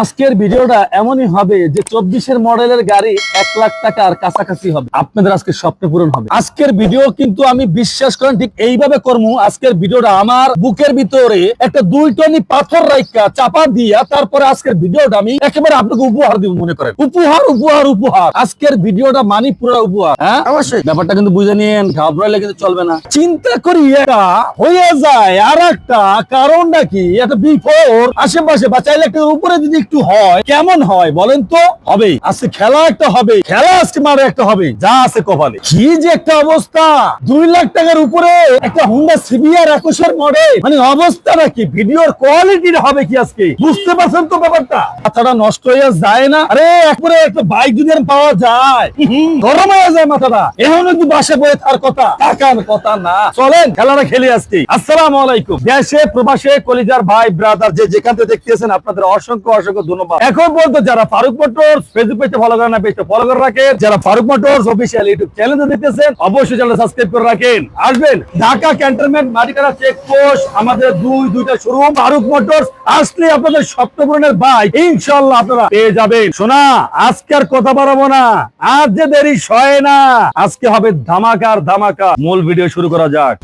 আজকের ভিডিওটা এমনই হবে যে চব্বিশের মডেলের গাড়ি এক লাখ টাকার কাছাকাছি হবে। আপনাদের আজকে স্বপ্ন পূরণ হবে। আজকের ভিডিও কিন্তু আমি বিশ্বাস করেন ঠিক এইভাবে করব আজকের ভিডিওটা আমার বুকের ভিতরে একটা দুই টনি পাথর রাইকা চাপা দিয়া তারপরে আজকের ভিডিওটা আমি একেবারে আপনাকে উপহার দিব মনে করেন। উপহার উপহার উপহার। আজকের ভিডিওটা মানি পুরো উপহার হ্যাঁ? অবশ্যই। ব্যাপারটা কিন্তু বুঝে নিয়েন ঘাবড়াইলে কিন্তু চলবে না। চিন্তা করি এটা হয়ে যায় আর একটা কারণটা কি? একটা বিফোর আশেপাশে বা চাইলে একটা উপরে যদি একটু হয়, কেমন হয় বলেন তো? হবে। আজকে খেলা একটা হবে, খেলা আজকে মারে একটা হবে, যা আছে কপালে। কি যে একটা অবস্থা! দুই লাখ টাকার উপরে একটা হুন্ডা সিবিআর একুশের মডেল মানে অবস্থাটা কি? ভিডিওর কোয়ালিটি হবে কি আজকে? বুঝতে পারছেন তো ব্যাপারটা? মাথাটা নষ্ট হয়ে যায় না? আরে, একবারে একটা বাইক যদি পাওয়া যায় গরম হয়ে যায় মাথাটা। এখন যদি বাসে বয়ে তার কথা। টাকার কথা না। চলেন, খেলাটা খেলি আজকে। আসসালাম আলাইকুম। দেশে, প্রবাসে, কলিজার ভাই ব্রাদার যে যেখান থেকে দেখতেছেন, আপনাদের অসংখ্য অসংখ্য ধন্যবাদ। এখন বলতো যারা ফারুক মোটরস ফেসবুক পেজে ফলো করেন না পেজটা ফলো করে রাখেন। যারা ফারুক মোটরস অফিসিয়াল ইউটিউব চ্যানেলে দেখতেছেন, অবশ্যই চ্যানেল সাবস্ক্রাইব করে রাখেন। আসবেন ঢাকা ক্যান্টনমেন্ট মাটিকারা চেক আমাদের দুই, দুইটা শোরুম ফারুক মোটরস। আসলে আপনাদের স্বপ্ন বাইক ইনশাল্লাহ আপনারা পেয়ে যাবেন। শোনা, আজকে আর কথা না। দেরি সয় না। আজকে হবে ধামাকার ধামাকা। মূল ভিডিও শুরু করা যাক।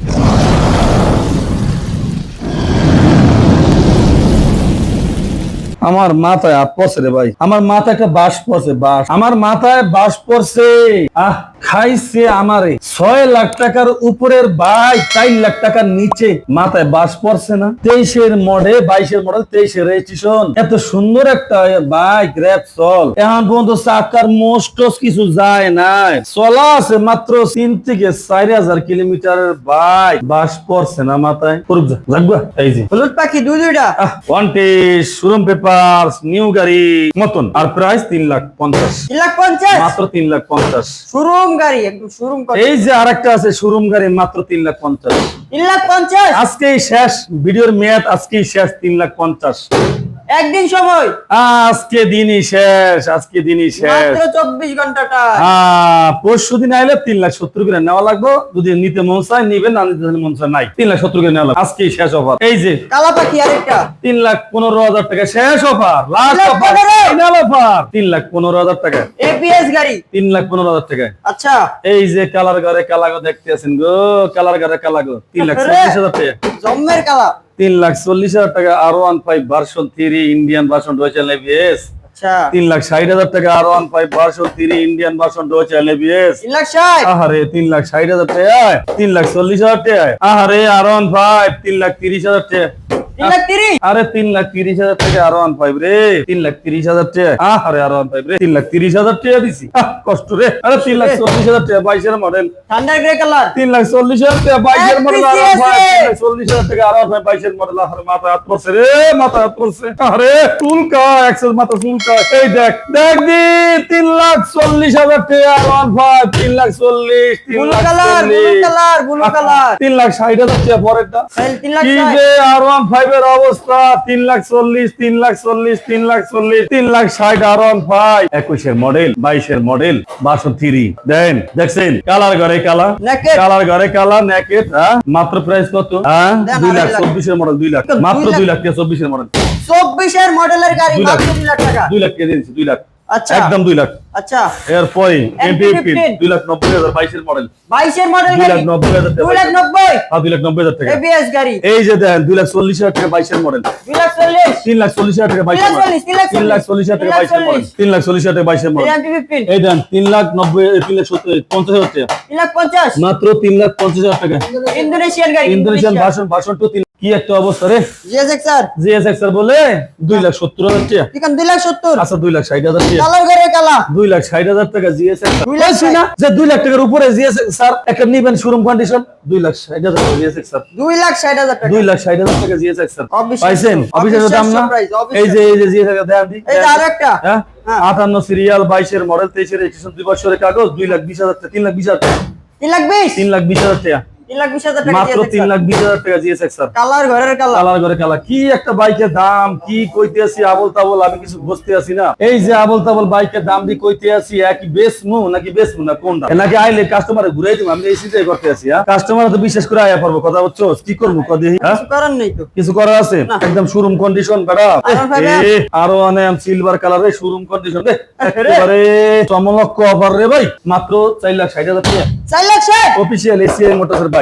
আমার মাথায় পড়ছে রে ভাই। আমার মাথায় একটা বাস পড়ছে বাস আমার মাথায় বাস পড়ছে। আহ খাইছে আমারে। ছয় লাখ টাকার উপরের বাইক চার লাখ টাকার নিচে মাথায় বাস পড়ছে না। তেইশের মডেল বাইশের মডেল তেইশের রেজিস্ট্রেশন এত সুন্দর একটা বাইক র্যাপ চল। এখন পর্যন্ত চাকার মোস্ট কিছু যায় নাই। চলা আছে মাত্র তিন থেকে চার হাজার কিলোমিটারের বাইক বাস পড়ছে না মাথায়। এই যে। পাখি দুই দুইটা। ওয়ান্টেজ শোরুম পেপার নিউ গাড়ি মতন আর প্রাইস তিন লাখ পঞ্চাশ। তিন লাখ পঞ্চাশ? মাত্র তিন লাখ পঞ্চাশ। শোরুম গাড়ি একদম শোরুম এই যে আরেকটা আছে শোরুম গাড়ি মাত্র তিন লাখ পঞ্চাশ। তিন লাখ পঞ্চাশ? আজকেই শেষ ভিডিওর মেয়াদ আজকেই শেষ তিন লাখ পঞ্চাশ। একদিন সময়। আজকে দিনই শেষ আজকে দিনই শেষ। মাত্র চব্বিশ ঘন্টাটা। পরশু দিন আইলে তিন লাখ সত্তর করে নেওয়া লাগবে। যদি নিতে মন চায় নিবেন না নিতে মন চায় নাই। তিন লাখ সত্তর করে নেওয়া লাগবে। আজকেই শেষ অফার। এই যে কালা পাখি আরেকটা। তিন লাখ পনেরো হাজার টাকা শেষ offer. Last offer? Final offer. তিন লাখ পনেরো হাজার টাকা। এপিএস গাড়ি। তিন লাখ পনেরো হাজার টাকা। আচ্ছা। এই যে কালার ঘরে কালাগো দেখতে আছেন গো কালার ঘরে কালাগো। তিন লাখ আরে। চল্লিশ হাজার টাকা। জম্মের কালা। তিন লাখ চল্লিশ হাজার টাকা R one five version three Indian version রয়েছে এবিএস আচ্ছা। তিন লাখ ষাট হাজার টাকা R one five version three Indian version রয়েছে এবিএস তিন লাখ ষাট? আহারে তিন লাখ ষাট হাজার টাকা তিন লাখ চল্লিশ হাজার টাকা আহারে আর ওয়ান ফাইভ তিন লাখ তিরিশ হাজার টাকা আরে তিন লাখ তিরিশ হাজার টাকা আর ফাইভ রে তিন লাখ তিরিশ হাজার টাকা আরে আর রে তিন লাখ তিরিশ হাজার টাকা দিছি কষ্ট রে আরে তিন লাখ চল্লিশ হাজার টাকা বাইশের মডেল থান্ডার গ্রে কালার তিন লাখ চল্লিশ হাজার টাকা বাইশের মডেল আর FPCS ভাই, রে। তিন লাখ চল্লিশ হাজার টাকা আর ভাই বাইশের মডেল আর মাথা হাত পড়ছে রে মাথা হাত পড়ছে আরে চুলকা একশো মাথা চুলকা এই দেখ দেখ দি তিন লাখ চল্লিশ হাজার টাকা আর ফাইভ তিন লাখ চল্লিশ তিন lakh colour blue colour blue colour তিন লাখ ষাট হাজার টাকা পরেরটা তিন লাখ কি যে আর ওয়ান ফাইভ এর অবস্থা তিন লাখ চল্লিশ তিন লাখ চল্লিশ তিন লাখ চল্লিশ তিন লাখ ষাট আর ফাইভ একুশের মডেল বাইশের মডেল বাসো থ্রি দেন দেখছেন? কালার ঘরে কালা কালার ঘরে কালা নেকেট মাত্র প্রাইস কত? হ্যাঁ? দুই লাখ চব্বিশের মডেল দুই লাখ। মাত্র দুই লাখ চব্বিশের মডেল চব্বিশের মডেলের গাড়ি দুই লাখ। দুই লাখ লাখ টাকা দুই লাখ। আচ্ছা। একদম দুই লাখ আচ্ছা এরপরে এমপি MP15 দুই লাখ নব্বই হাজার বাইশের মডেল বাইশের মডেল দুই গাড়ি লাখ নব্বই হাজার টাকা দুই লাখ নব্বই হ্যাঁ, দুই লাখ নব্বই হাজার টাকা এবিএস গাড়ি এই যে দেন দুই লাখ চল্লিশ হাজার টাকা বাইশের মডেল দুই লাখ চল্লিশ তিন লাখ চল্লিশ হাজার টাকা বাইশের মডেল তিন লাখ তিন লাখ চল্লিশ হাজার টাকা বাইশের মডেল তিন লাখ চল্লিশ হাজার টাকা বাইশের মডেল এমপি এই দেন তিন লাখ নব্বই এ, তিন লাখ সত্তর পঞ্চাশ হাজার টাকা তিন লাখ পঞ্চাশ মাত্র তিন লাখ পঞ্চাশ হাজার টাকা ইন্দোনেশিয়ান গাড়ি ইন্দোনেশিয়ান ভাষণ ভাষণ টু তিন কি একটা অবস্থা রে জিএসএক্স স্যার জিএসএক্স স্যার বলে দুই লাখ সত্তর হাজার টাকা লাখ আচ্ছা দুই লাখ ষাট হাজার টাকা কালার ঘরে কালা লাখ হাজার টাকা জিএসএক্স দুই লাখ বলছি না যে দুই লাখ টাকার উপরে জিএসএক্স স্যার একটা নিবেন শোরুম কন্ডিশন লাখ হাজার টাকা জিএসএক্স স্যার দুই লাখ ষাট হাজার টাকা দুই লাখ ষাট হাজার টাকা জিএসএক্স স্যার পাইছেন অফিসের দাম না। এই যে এই যে জিএসএক্স দেন দি এই যে আরও একটা হ্যাঁ হ্যাঁ। আটান্ন সিরিয়াল বাইশের মডেল তেইশের রেজিস্ট্রেশন দুই বছরের কাগজ দুই লাখ বিশ হাজার টাকা তিন লাখ বিশ হাজার টাকা তিন লাখ বিশ তিন লাখ বিশ হাজার টাকা করে আয়া পারব কথা বলছো? কি করব কিছু করার আছে? একদম শোরুম কন্ডিশন আরও সিলভার কালার শোরুম কন্ডিশন রে ভাই মাত্র চার লাখ ষাট হাজার টাকা। চার lakh official ACI motorcycle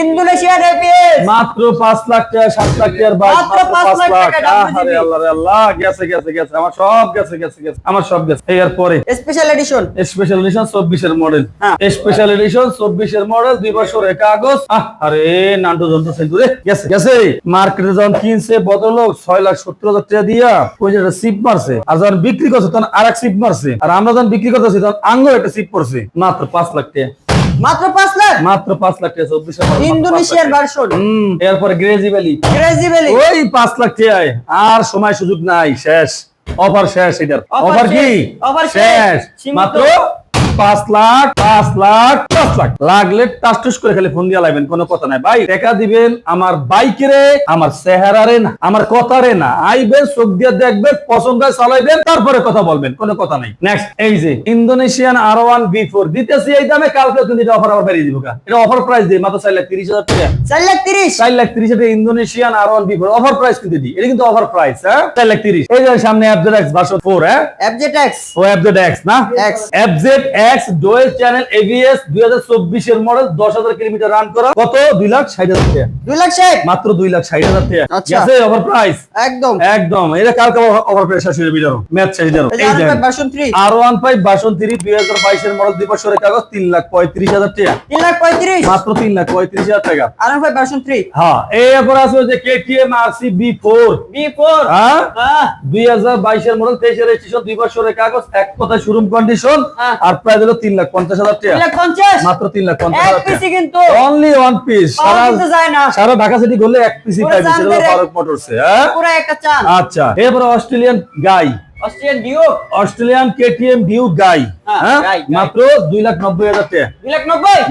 Indonesian ABS মাত্র পাঁচ লাখ টাকা সাত লাখ টাকার বাইক মাত্র মাত্র পাঁচ পাঁচ লাখ লাখ। টাকা আরে আল্লাহ রে আল্লাহ গেছে গেছে গেছে আমার সব গেছে গেছে গেছে আমার সব গেছে। এই এরপরে স্পেশাল এডিশন স্পেশাল এডিশন চব্বিশের মডেল হ্যাঁ। স্পেশাল এডিশন চব্বিশের মডেল দুই বছরের কাগজ আরে নান্টু যন্ত্র সেন্টুরে গেছে গেছে। মার্কেটে যখন কিনছে বদলোক ছয় লাখ সত্তর হাজার টাকা দিয়া ওই যে সিপ মারছে। আর যখন বিক্রি করছে তখন আর এক সিপ মারছে। আর আমরা যখন বিক্রি করতেছি তখন আঙ্গ একটা সিপ পড়ছে। মাত্র পাঁচ লাখ টাকা। মাত্র 5 লাখ? মাত্র 5 লাখ টাকা। 24 ইন্দোনেশিয়ার ভার্সন এরপর গ্রেজি ভ্যালি গ্রেজি ভ্যালি ওই 5 লাখ টাকায় আর সময় সুযোগ নাই শেষ। অফার শেষ এটার। অফার কি? অফার শেষ। মাত্র পাঁচ লাখ পাঁচ লাখ পাঁচ লাখ। লাগলে টাসটুস করে খালি ফোন দিয়ে লাইবেন কোনো কথা নাই। ভাই টাকা দিবেন আমার বাইকেরে আমার চেহারারে না আমার কথারে না। আইবেন চোখ দিয়ে দেখবেন পছন্দ চালাইবেন তারপরে কথা বলবেন কোনো কথা নাই। নেক্সট এই যে Indonesian R one B four দিতেছি এই দামে কালকে কিন্তু এটা অফার আবার বেরিয়ে দিব এটা অফার প্রাইস দিই মাত্র চার লাখ তিরিশ হাজার টাকা। চার লাখ তিরিশ? চার লাখ তিরিশ এটা Indonesian R one B four offer price কিন্তু দিই এটা কিন্তু অফার প্রাইস হ্যাঁ? চার লাখ তিরিশ। এই যে সামনে অ্যাপজেড এক্স ভার্সন ফোর হ্যাঁ? এফজেড এক্স ও অ্যাপজেড এক্স না। FZ X dual channel ABS দুই হাজার চব্বিশের মডেল দশ হাজার কিলোমিটার রান করা। কত? দুই লাখ ষাট হাজার টাকা। দুই লাখ ষাট? মাত্র দুই লাখ ষাট হাজার টাকা। আচ্ছা। গেছে অফার প্রাইস একদম। একদম। এটা কালকে অফার প্রাইস হয়ে যাবে ম্যাচ এই R one five version three দুই হাজার বাইশের মডেল দুই কাগজ তিন লাখ পঁয়ত্রিশ হাজার টাকা। তিন লাখ পঁয়ত্রিশ। মাত্র তিন লাখ পঁয়ত্রিশ হাজার টাকা। R one five version three হ্যাঁ এরপর আছে যে KTM RC B four B four হ্যাঁ? দুই হাজার বাইশের মডেল তেইশের রেজিস্ট্রেশন দুই বছরের কাগজ এক কথায় শোরুম কন্ডিশন। আর প্রায় তিন লাখ পঞ্চাশ হাজার টাকা। মাত্র তিন লাখ পঞ্চাশ হাজার টাকা। কিন্তু। অনলি ওয়ান পিস সারা ঢাকা সিটি করলে এক সেটা। ফারুক মোটরস হ্যাঁ? চান আচ্ছা এরপরে Australian guy Australian KTM view guy. মাত্র দুই লাখ নব্বই হাজার টাকা।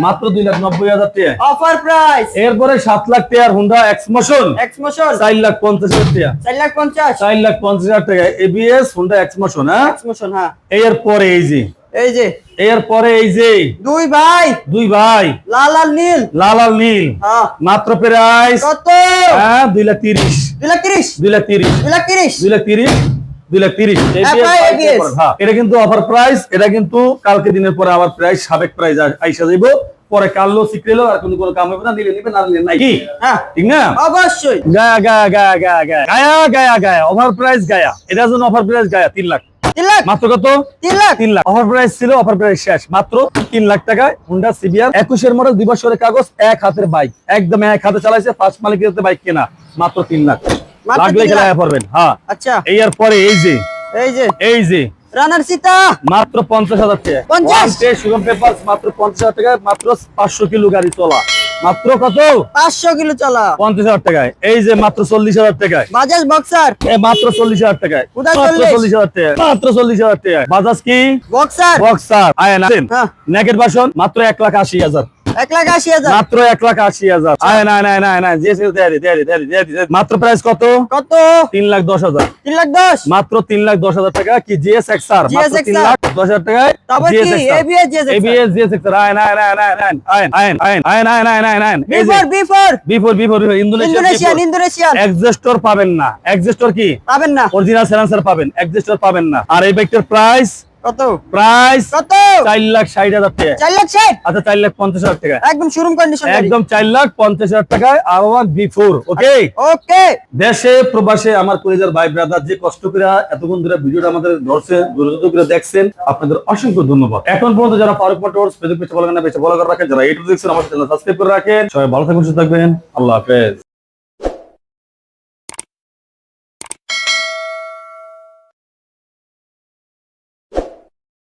মাত্র দুই লাখ নব্বই হাজার টাকা। অফার প্রাইস এরপরে সাত লাখ টাকার হুন্ডা এক্সমোশন এক্সমোশন চার লাখ পঞ্চাশ হাজার টাকা। চার লাখ পঞ্চাশ। চার লাখ পঞ্চাশ হাজার টাকা। এবিএস হুন্ডা এক্সমোশন হ্যাঁ? এক্সমোশন হ্যাঁ। এর পরে এই যে এই যে এর পরে এই যে দুই ভাই দুই ভাই লাল আর নীল লাল আর নীল হ্যাঁ মাত্র প্রাইস কত হ্যাঁ দুই লাখ তিরিশ দুই লাখ তিরিশ দুই লাখ তিরিশ দুই লাখ তিরিশ দুই লাখ তিরিশ দুই লাখ তিরিশ হ্যাঁ, এটা কিন্তু অফার প্রাইস এটা কিন্তু কালকে দিনের পরে আবার প্রাইস সাবেক প্রাইস আইসা যাইব পরে কাললো সিক্রেলো আর কোনো কোনো কাম হবে না নিলে নিবে না নিলে নাই কি হ্যাঁ ঠিক না অবশ্যই গায়া গায়া গায়া গায়া গায়া গায়া গায়া গায়া ওভার প্রাইস গায়া এটার জন্য অফার প্রাইস গায়া তিন লাখ মাত্র কত? তিন লাখ। তিন লাখ। অফার প্রাইস ছিল অফার প্রাইস শেষ। মাত্র তিন লাখ টাকায় হুন্ডা সিবিআর একুশের মডেল দুই বছরের কাগজ এক হাতের বাইক একদম এক হাতে চালাইছে ফার্স্ট মালিকের বাইক কেনা। মাত্র তিন লাখ। লাগলে। খেলায় হ্যাঁ। আচ্ছা। এই আর পরে এই যে। এই যে। এই যে। রানার সীতা মাত্র পঞ্চাশ হাজার টাকা। 50? সুগম পেপার মাত্র পঞ্চাশ হাজার টাকায় মাত্র পাঁচশো কিলো গাড়ি চলা। মাত্র কত? পাঁচশো কিলো চলা। পঞ্চাশ হাজার টাকায়। এই যে মাত্র চল্লিশ হাজার টাকায়। বাজাজ বক্সার। মাত্র চল্লিশ হাজার টাকায়। চল্লিশ? হাজার টাকায়। মাত্র চল্লিশ হাজার টাকায়। বাজাজ কি? বক্সার। বক্সার। আয় হ্যাঁ। নেকেট বাসন মাত্র এক লাখ আশি হাজার। এক লাখ মাত্র লাখ মাত্র পাবেন না পাবেন না অরিজিনাল পাবেন পাবেন না আর এই বাইকটার প্রাইস কত? প্রাইস কত? চার লাখ ষাট হাজার টাকা। চার লাখ ষাট? আচ্ছা চার লাখ পঞ্চাশ হাজার টাকা। একদম শোরুম কন্ডিশন একদম চার লাখ পঞ্চাশ হাজার টাকায় আর ওয়ান ওকে ওকে। দেশে প্রবাসে আমার কলেজের ভাই ব্রাদার যে কষ্ট করে এতক্ষণ ধরে ভিডিওটা আমাদের ধরছে করে দেখছেন আপনাদের অসংখ্য ধন্যবাদ। এখন পর্যন্ত যারা ফারুক মোটরস ফেসবুক পেজে বলেন না পেজে ফলো করে রাখেন। যারা ইউটিউব দেখছেন আমার চ্যানেল সাবস্ক্রাইব করে রাখেন। সবাই ভালো থাকবেন সুস্থ থাকবেন। আল্লাহ হাফেজ।